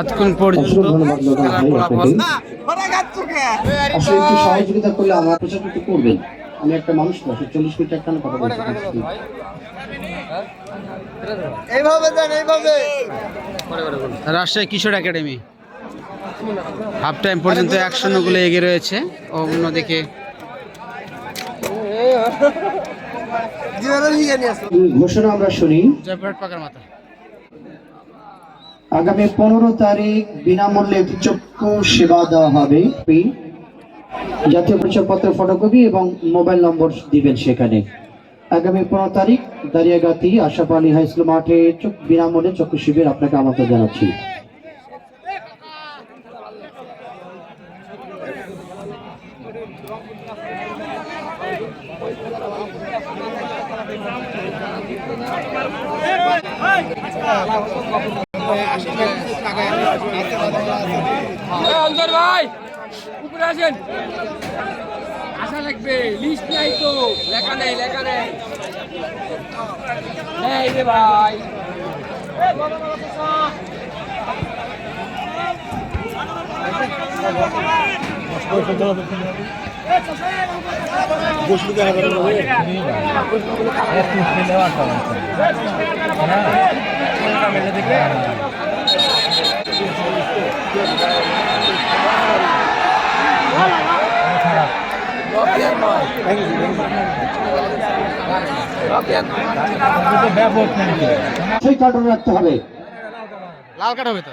এতক্ষণ পর্যন্ত আসলে একটু সহযোগিতা করলে আমার প্রচার করতে করবেন। আমি একটা মানুষ চল্লিশ মিনিট একটা কথা বলছি। এইভাবে দেন এইভাবে। রাজশাহী কিশোর একাডেমি। হাফ টাইম পর্যন্ত এক গোলে এগিয়ে রয়েছে। অন্যদিকে ঘোষণা আমরা শুনি। জয়পুরহাট পাকার মাথা। আগামী পনেরো তারিখ বিনামূল্যে একটি চক্ষু সেবা দেওয়া হবে। জাতীয় পরিচয়পত্র ফটোকপি এবং মোবাইল নম্বর দিবেন সেখানে। আগামী পনেরো তারিখ দারিয়াগাতি আশাফ আলী হাই স্কুল মাঠে বিনামূল্যে চক্ষু শিবির আপনাকে আমন্ত্রণ জানাচ্ছি। অন্তর ভাই, উপরে আসেন। আসা লাগবে লিস্ট নাই তো, লেখা নেই লেখা নেই। এই রে ভাই। লাল কার্ড হবে তো?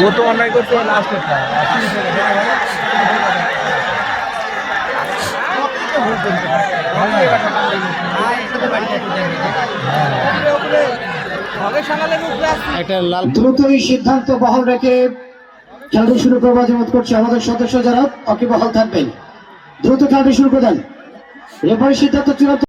ও তো অন্যায় করছে লাস্ট একটা একটা লাল দ্রুত এই সিদ্ধান্ত বহাল রেখে খেলাটি শুরু করবার অনুরোধ করছি আমাদের সদস্য যারা অকি বহাল থাকবেন। দ্রুত খেলাটি শুরু করে দেন। রেফারি সিদ্ধান্ত চূড়ান্ত